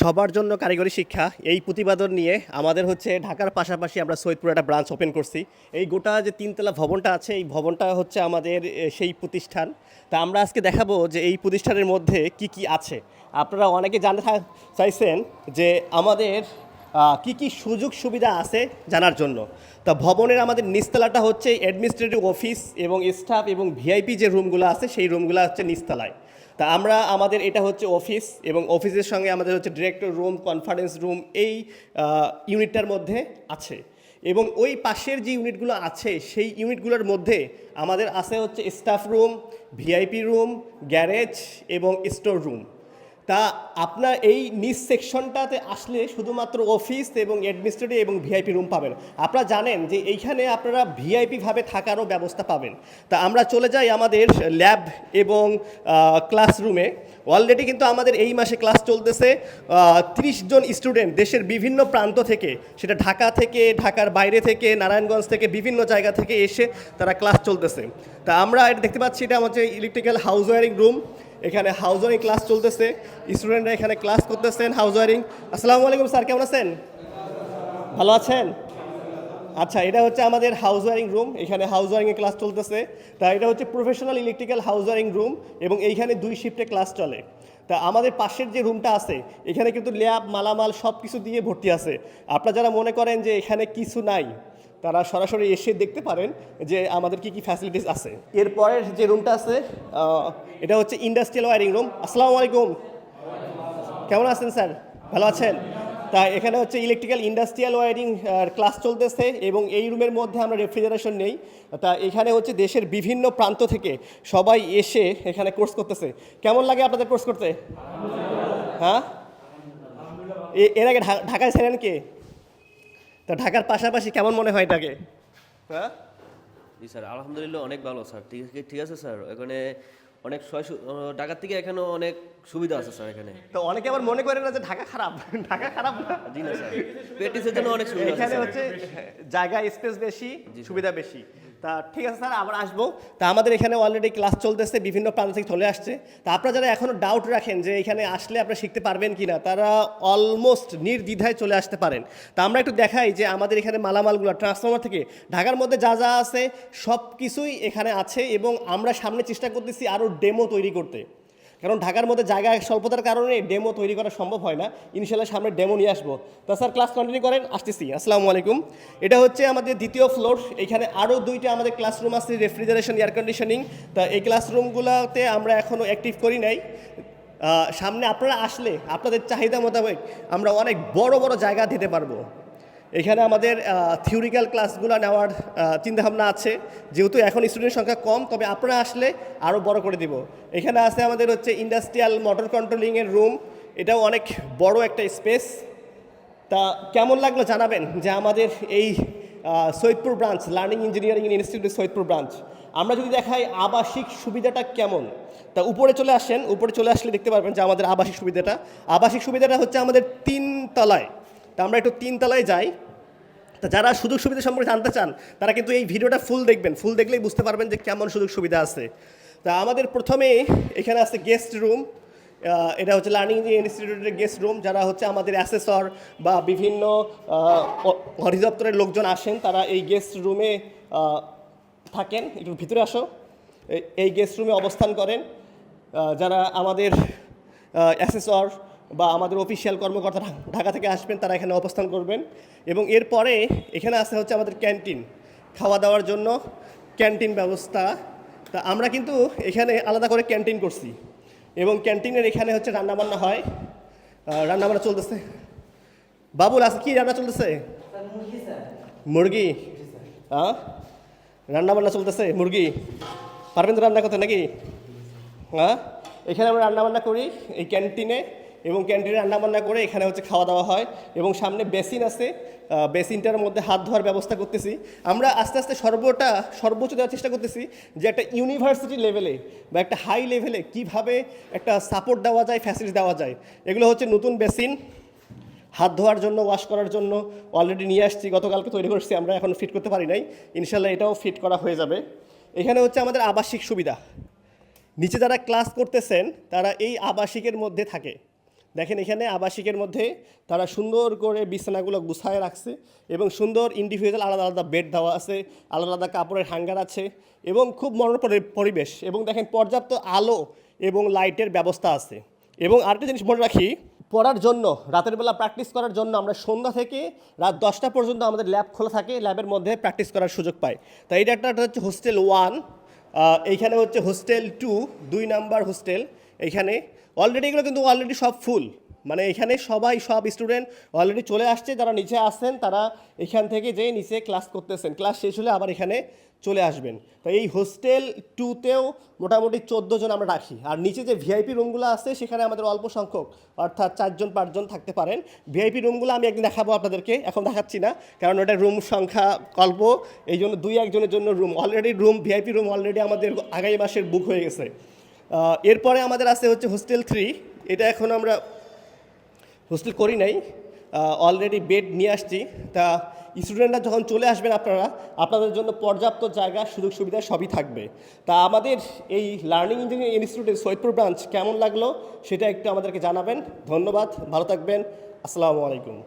সবার জন্য কারিগরি শিক্ষা। এই প্রতিবাদন নিয়ে আমাদের হচ্ছে ঢাকার পাশাপাশি আমরা সৈয়দপুর একটা ব্রাঞ্চ ওপেন করছি। এই গোটা যে তিনতলা ভবনটা আছে, এই ভবনটা হচ্ছে আমাদের সেই প্রতিষ্ঠান। তা আমরা আজকে দেখাবো যে এই প্রতিষ্ঠানের মধ্যে কি কি আছে। আপনারা অনেকে জানতে চাইছেন যে আমাদের কি কি সুযোগ সুবিধা আছে জানার জন্য। তা ভবনের আমাদের নিচতলাটা হচ্ছে অ্যাডমিনিস্ট্রেটিভ অফিস এবং স্টাফ এবং ভিআইপি যে রুমগুলো আছে, সেই রুমগুলো হচ্ছে নিচতলায়। তা আমরা আমাদের এটা হচ্ছে অফিস এবং অফিসের সঙ্গে আমাদের হচ্ছে ডিরেক্টর রুম কনফারেন্স রুম এই ইউনিটটার মধ্যে আছে। এবং ওই পাশের যে ইউনিটগুলো আছে, সেই ইউনিটগুলোর মধ্যে আমাদের আছে হচ্ছে staff room VIP room garage এবং স্টোর রুম তা আপনার এই নিচ সেকশনটাতে আসলে শুধুমাত্র অফিস এবং অ্যাডমিনিস্ট্রেটিভ এবং ভিআইপি রুম পাবেন। আপনারা জানেন যে এইখানে আপনারা ভিআইপিভাবে থাকারও ব্যবস্থা পাবেন। তা আমরা চলে যাই আমাদের ল্যাব এবং ক্লাসরুমে অলরেডি কিন্তু আমাদের এই মাসে ক্লাস চলতেছে ত্রিশ জন স্টুডেন্ট দেশের বিভিন্ন প্রান্ত থেকে। সেটা ঢাকা থেকে, ঢাকার বাইরে থেকে, নারায়ণগঞ্জ থেকে, বিভিন্ন জায়গা থেকে এসে তারা ক্লাস চলতেছে। তা আমরা এটা দেখতে পাচ্ছি, এটা হচ্ছে ইলেকট্রিক্যাল হাউস ওয়ারিং রুম এখানে হাউস ওয়ারিং ক্লাস চলতেছে। স্টুডেন্টরা এখানে ক্লাস করতেছেন হাউস ওয়ারিং আসসালামু আলাইকুম স্যার, কেমন আছেন? ভালো আছেন? আচ্ছা এটা হচ্ছে আমাদের হাউস ওয়ারিং রুম। এখানে হাউস ওয়ারিংয়ে ক্লাস চলতেছে। তা এটা হচ্ছে professional electrical house wiring room এবং এইখানে দুই শিফটে ক্লাস চলে। তা আমাদের পাশের যে রুমটা আছে, এখানে কিন্তু ল্যাব, মালামাল সব কিছু দিয়ে ভর্তি আছে। আপনারা যারা মনে করেন যে এখানে কিছু নাই তারা সরাসরি এসে দেখতে পারেন যে আমাদের কি কি ফ্যাসিলিটিস আছে। এরপরের যে রুমটা আছে এটা হচ্ছে ইন্ডাস্ট্রিয়াল ওয়ারিং রুম আসসালামু আলাইকুম। কেমন আছেন স্যার? ভালো আছেন? তা এখানে হচ্ছে ইলেকট্রিক্যাল ইন্ডাস্ট্রিয়াল ওয়ারিং ক্লাস চলতেছে এবং এই রুমের মধ্যে আমরা রেফ্রিজারেশন নেই। তা এখানে হচ্ছে দেশের বিভিন্ন প্রান্ত থেকে সবাই এসে এখানে কোর্স করতেছে। কেমন লাগে আপনাদের কোর্স করতে? হ্যাঁ? এর আগে ঢাকায় ছিলেন কে? তা ঢাকার পাশাপাশি কেমন মনে হয় এটাকে? হ্যাঁ? জি স্যার আলহামদুলিল্লাহ অনেক ভালো স্যার। ঠিক আছে ঠিক আছে স্যার এখানে অনেক ঢাকার থেকে এখানে অনেক সুবিধা আছে স্যার এখানে। তো অনেকে আবার মনে করে না যে ঢাকা খারাপ ঢাকা খারাপ না? জি না স্যার প্র্যাকটিসের জন্য অনেক সুবিধা আছে এখানে হচ্ছে জায়গা স্পেস বেশি সুবিধা বেশি। তা ঠিক আছে স্যার, আবার আসব। তা আমাদের এখানে অলরেডি ক্লাস চলতেছে, বিভিন্ন প্রান্ত থেকে চলে আসছে। তা আপনারা যারা এখনও ডাউট রাখেন যে এখানে আসলে আপনারা শিখতে পারবেন কি না তারা অলমোস্ট নির্দ্বিধায় চলে আসতে পারেন। তা আমরা একটু দেখাই যে আমাদের এখানে মালামালগুলো ট্রান্সফর্মার থেকে ঢাকার মধ্যে যা যা আছে সব কিছুই এখানে আছে এবং আমরা সামনে চেষ্টা করতেছি আরও ডেমো তৈরি করতে। কারণ ঢাকার মধ্যে জায়গা স্বল্পতার কারণে ডেমো তৈরি করা সম্ভব হয় না। ইনশাল্লাহ সামনে ডেমো নিয়ে আসব। তা স্যার ক্লাস কন্টিনিউ করেন, আসতেছি। আসসালামু আলাইকুম। এটা হচ্ছে আমাদের দ্বিতীয় ফ্লোর এখানে আরও দুইটা আমাদের ক্লাসরুম আছে রেফ্রিজারেশন এয়ার কন্ডিশনিং তা এই ক্লাসরুমগুলোতে আমরা এখনও অ্যাক্টিভ করি নাই। সামনে আপনারা আসলে আপনাদের চাহিদা মোতাবেক আমরা অনেক বড় বড় জায়গা দিতে পারব। এখানে আমাদের থিওরিক্যাল ক্লাসগুলো নেওয়ার চিন্তাভাবনা আছে। যেহেতু এখন স্টুডেন্ট সংখ্যা কম, তবে আপনারা আসলে আরও বড় করে দিব। এখানে আছে আমাদের হচ্ছে ইন্ডাস্ট্রিয়াল মোটর কন্ট্রোলিংয়ের রুম এটাও অনেক বড় একটা স্পেস তা কেমন লাগল জানাবেন যে আমাদের এই Saidpur branch learning engineering institute Saidpur branch আমরা যদি দেখাই আবাসিক সুবিধাটা কেমন? তা উপরে চলে আসেন। উপরে চলে আসলে দেখতে পারবেন যে আমাদের আবাসিক সুবিধাটা। আবাসিক সুবিধাটা হচ্ছে আমাদের তিন তলায় তা আমরা একটু তিন তলায় যাই। তা যারা সুযোগ সুবিধা সম্পর্কে জানতে চান, তারা কিন্তু এই ভিডিওটা ফুল দেখবেন। ফুল দেখলেই বুঝতে পারবেন যে কেমন সুযোগ সুবিধা আছে। তা আমাদের প্রথমে এখানে আছে গেস্ট রুম এটা হচ্ছে লার্নিং ইনস্টিটিউটের গেস্ট রুম যারা হচ্ছে আমাদের অ্যাসেসর বা বিভিন্ন অধিদপ্তরের লোকজন আসেন, তারা এই গেস্ট রুমে থাকেন। একটু ভিতরে আসো। এই গেস্ট রুমে অবস্থান করেন। যারা আমাদের অ্যাসেসর বা আমাদের অফিসিয়াল কর্মকর্তা ঢাকা থেকে আসবেন তারা এখানে অবস্থান করবেন। এবং এরপরে এখানে আসে হচ্ছে আমাদের ক্যান্টিন খাওয়া দাওয়ার জন্য ক্যান্টিন ব্যবস্থা। তা আমরা কিন্তু এখানে আলাদা করে ক্যান্টিন করছি। এবং ক্যান্টিনের এখানে হচ্ছে রান্নাবান্না হয়। রান্নাবান্না চলতেছে। বাবুল আজকে কি রান্না চলতেছে? মুরগি হ্যাঁ রান্নাবান্না চলতেছে মুরগি? পারবেন তো রান্না করতে নাকি? হ্যাঁ এখানে আমরা রান্নাবান্না করি এই ক্যান্টিনে এবং ক্যান্টিনে রান্না বান্না করে এখানে হচ্ছে খাওয়া দাওয়া হয় এবং সামনে বেসিন আছে। বেসিনটার মধ্যে হাত ধোয়ার ব্যবস্থা করতেছি। আমরা আস্তে আস্তে সর্বটা, সর্বোচ্চ দেওয়ার চেষ্টা করতেছি যে একটা ইউনিভার্সিটি লেভেলে বা একটা হাই লেভেলে কীভাবে একটা সাপোর্ট দেওয়া যায় ফ্যাসিলিটি দেওয়া যায়। এগুলো হচ্ছে নতুন বেসিন। হাত ধোয়ার জন্য ওয়াশ করার জন্য অলরেডি নিয়ে আসছি। গতকালকে তৈরি করছি, আমরা এখন ফিট করতে পারি নাই। ইনশাল্লাহ এটাও ফিট করা হয়ে যাবে। এখানে হচ্ছে আমাদের আবাসিক সুবিধা। নিচে যারা ক্লাস করতেছেন, তারা এই আবাসিকের মধ্যে থাকে। দেখেন এখানে আবাসিকের মধ্যে তারা সুন্দর করে বিছানাগুলো গুছায় রাখছে এবং সুন্দর ইন্ডিভিজুয়াল আলাদা আলাদা বেড দেওয়া আছে, আলাদা আলাদা কাপড়ের হ্যাঙ্গার আছে এবং খুব মনোরম পরি- পরিবেশ। এবং দেখেন পর্যাপ্ত আলো এবং লাইটের ব্যবস্থা আছে। এবং আরেকটা জিনিস মনে রাখি, পড়ার জন্য, রাতের বেলা প্র্যাকটিস করার জন্য আমরা সন্ধ্যা থেকে রাত দশটা পর্যন্ত আমাদের ল্যাব খোলা থাকে ল্যাবের মধ্যে প্র্যাকটিস করার সুযোগ পাই। তাই একটা একটা হচ্ছে হোস্টেল ওয়ান এইখানে হচ্ছে হোস্টেল টু দুই নাম্বার হোস্টেল এইখানে অলরেডি এগুলো কিন্তু অলরেডি সব ফুল মানে এখানে সবাই, সব স্টুডেন্ট অলরেডি চলে আসছে, যারা নিচে আসছেন, তারা এখান থেকে যেয়ে নিচে ক্লাস করতেছেন। ক্লাস শেষ হলে আবার এখানে চলে আসবেন। তো এই হোস্টেল টুতেও মোটামুটি চোদ্দ জন আমরা রাখি। আর নিচে যে ভিআইপি রুমগুলো আছে, সেখানে আমাদের অল্প সংখ্যক, অর্থাৎ চারজন পাঁচজন থাকতে পারেন। ভিআইপি রুমগুলো আমি একদিন দেখাবো আপনাদেরকে, এখন দেখাচ্ছি না, কারণ ওটা রুম সংখ্যা অল্প। এই জন্য দুই একজনের জন্য room already room VIP room already আমাদের আগামী মাসের বুক হয়ে গেছে। এরপরে আমাদের আছে হচ্ছে হোস্টেল থ্রি এটা এখন আমরা হোস্টেল করি নাই। অলরেডি বেড নিয়ে আসছি। তা স্টুডেন্টরা যখন চলে আসবেন আপনারা, আপনাদের জন্য পর্যাপ্ত জায়গা, সুযোগ সুবিধা সবই থাকবে। তা আমাদের এই লার্নিং ইঞ্জিনিয়ারিং ইনস্টিটিউটের সৈয়দপুর ব্রাঞ্চ কেমন লাগল, সেটা একটু আমাদেরকে জানাবেন। ধন্যবাদ, ভালো থাকবেন। আসসালামু আলাইকুম।